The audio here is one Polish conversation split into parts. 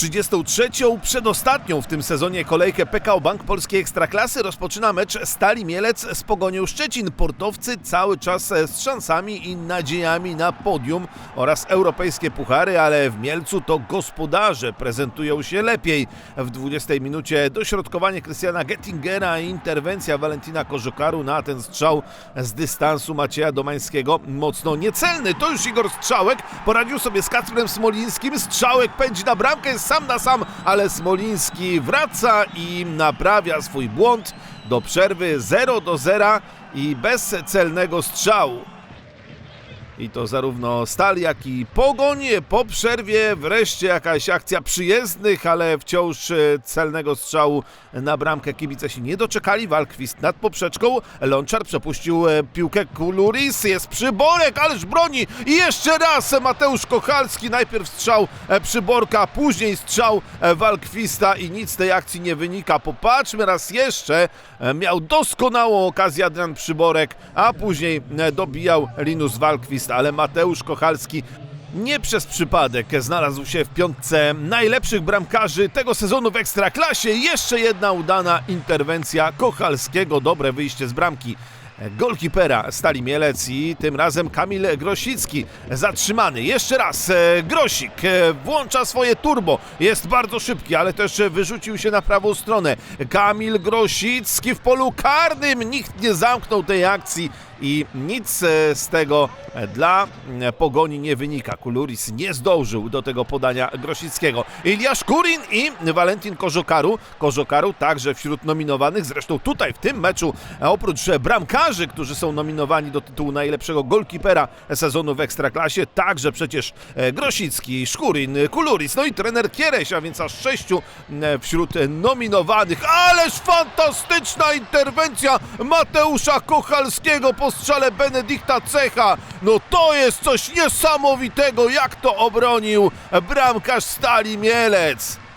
33. przedostatnią w tym sezonie kolejkę PKO Bank Polskiej Ekstraklasy rozpoczyna mecz Stali Mielec z Pogonią Szczecin. Portowcy cały czas z szansami i nadziejami na podium oraz europejskie puchary, ale w Mielcu to gospodarze prezentują się lepiej. W 20 minucie dośrodkowanie Krystiana Gettingera i interwencja Valentina Kożukaru na ten strzał z dystansu Macieja Domańskiego mocno niecelny. To już Igor Strzałek poradził sobie z Kacprem Smolińskim. Strzałek pędzi na bramkę, jest sam na sam, ale Smoliński wraca i naprawia swój błąd do przerwy 0 do 0 i bez celnego strzału. I to zarówno Stal, jak i Pogoń. Po przerwie wreszcie jakaś akcja przyjezdnych, ale wciąż e, celnego strzału na bramkę kibice się nie doczekali. Walkwist nad poprzeczką. Lączar przepuścił e, piłkę Kuluris. Jest przyborek, ależ broni. I jeszcze raz Mateusz Kochalski. Najpierw strzał e, przyborka, później strzał Walkwista i nic z tej akcji nie wynika. Popatrzmy raz jeszcze. Miał doskonałą okazję Adrian Przyborek, a później dobijał Linus Walkwist, ale Mateusz Kochalski nie przez przypadek znalazł się w piątce najlepszych bramkarzy tego sezonu w Ekstraklasie. Jeszcze jedna udana interwencja Kochalskiego, dobre wyjście z bramki golkipera Stali Mielec i tym razem Kamil Grosicki zatrzymany. Jeszcze raz e, Grosik e, włącza swoje turbo. Jest bardzo szybki, ale też wyrzucił się na prawą stronę. Kamil Grosicki w polu karnym. Nikt nie zamknął tej akcji i nic e, z tego dla Pogoni nie wynika. Kuluris nie zdążył do tego podania Grosickiego. Iliasz Kurin i Valentin Kożokaru. Kożokaru także wśród nominowanych. Zresztą tutaj w tym meczu oprócz e, bramkarzy, którzy są nominowani do tytułu najlepszego golkipera sezonu w Ekstraklasie, także przecież e, Grosicki, Szkurin, Kuluris, no i trener Kiereś, a więc aż sześciu wśród nominowanych. Ależ fantastyczna interwencja Mateusza Kochalskiego po strzale Benedykta Cecha. No to jest coś niesamowitego, jak to obronił bramkarz Stali Mielec.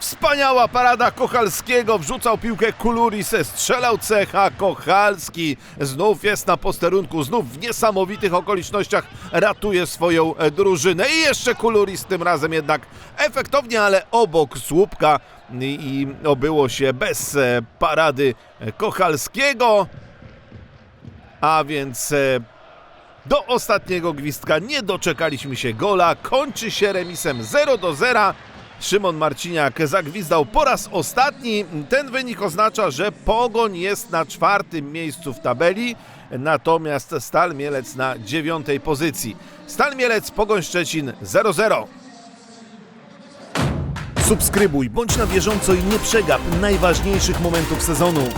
Wspaniała parada Kochalskiego, wrzucał piłkę Kuluris, strzelał cecha Kochalski. Znów jest na posterunku, znów w niesamowitych okolicznościach ratuje swoją drużynę. I jeszcze Kuluris tym razem jednak efektownie, ale obok słupka i, i obyło się bez e, parady Kochalskiego. A więc e, do ostatniego gwizdka nie doczekaliśmy się gola. Kończy się remisem 0 do 0. Szymon Marciniak zagwizdał po raz ostatni. Ten wynik oznacza, że Pogoń jest na czwartym miejscu w tabeli, natomiast Stal Mielec na dziewiątej pozycji. Stal Mielec, Pogoń Szczecin 0-0. Subskrybuj, bądź na bieżąco i nie przegap najważniejszych momentów sezonu.